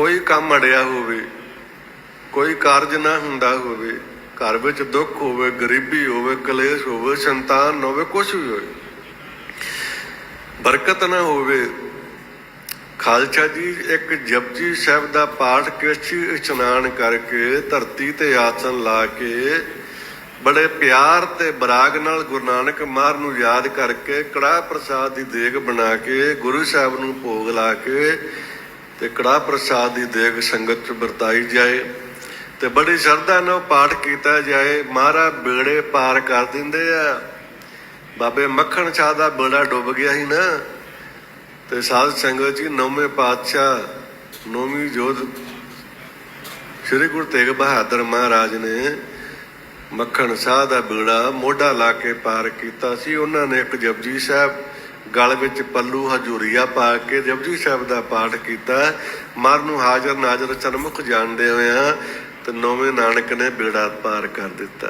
ਕੋਈ ਕੰਮ ਅੜਿਆ ਹੋਵੇ, ਕੋਈ ਕਾਰਜ ਨਾ ਹੁੰਦਾ ਹੋਵੇ, ਘਰ ਵਿੱਚ ਦੁੱਖ ਹੋਵੇ, ਗਰੀਬੀ ਹੋਵੇ, ਕਲੇਸ਼ ਹੋਵੇ, ਸੰਤਾਨ ਨਾ ਹੋਵੇ ਕੁਝ ਵੀ ਹੋਵੇ। ਬਰਕਤ ਨਾ ਹੋਵੇ। ਖਾਲਸਾ ਜੀ ਇੱਕ ਜਪਜੀ ਸਾਹਿਬ ਦਾ ਪਾਠ ਕਿਛੀ ਇਸ਼ਨਾਨ ਕਰਕੇ ਧਰਤੀ ਤੇ ਆਸਨ ਲਾ ਕੇ ਬੜੇ ਪਿਆਰ ਤੇ ਬਰਾਗ ਨਾਲ ਗੁਰੂ ਨਾਨਕ ਮਾਰ ਨੂੰ ਯਾਦ ਕਰਕੇ ਕੜਾਹ ਪ੍ਰਸਾਦ ਦੀ ਦੇਗ ਬਣਾ ਕੇ ਗੁਰੂ ਸਾਹਿਬ ਨੂੰ ਭੋਗ ਲਾ ਕੇ ਤੇ ਕੜਾਹ ਪ੍ਰਸਾਦ ਦੀ ਦੇਗ ਸੰਗਤ ਚ ਵਰਤਾਈ ਜਾਏ ਤੇ ਬੜੀ ਸ਼ਰਧਾ ਨਾਲ ਪਾਠ ਕੀਤਾ ਜਾਏ। ਮਹਾਰਾ ਬੇੜੇ ਪਾਰ ਕਰ ਦਿੰਦੇ ਆ। ਬਾਬੇ ਮੱਖਣ ਸ਼ਾਹ ਦਾ ਬੇੜਾ ਡੁੱਬ ਗਿਆ ਸੀ ਨਾ। ਤੇ ਸਾਧ ਸੰਗਤ ਜੀ, ਨੌਵੇਂ ਪਾਤਸ਼ਾਹ, ਨੌਵੀਂ ਜੋਤ ਸ੍ਰੀ ਗੁਰੂ ਤੇਗ ਬਹਾਦਰ ਮਹਾਰਾਜ ਨੇ ਮੱਖਣ ਸਾਹ ਦਾ ਬੇੜਾ ਮੋਢਾ ਲਾ ਕੇ ਪਾਰ ਕੀਤਾ ਸੀ। ਉਹਨਾਂ ਨੇ ਇੱਕ ਜਪਜੀ ਸਾਹਿਬ ਗਲ ਵਿੱਚ ਪੱਲੂ ਹਜੂਰੀਆ ਪਾ ਕੇ ਜਪਜੀ ਸਾਹਿਬ ਦਾ ਪਾਠ ਕੀਤਾ। ਮਰ ਨੂੰ ਹਾਜ਼ਰ ਨਾਜ਼ਰ ਚਰਮੁਖ ਜਾਣਦੇ ਹੋਇਆ ਤੇ ਨੌਵੇਂ ਨਾਨਕ ਨੇ ਬੇੜਾ ਪਾਰ ਕਰ ਦਿੱਤਾ।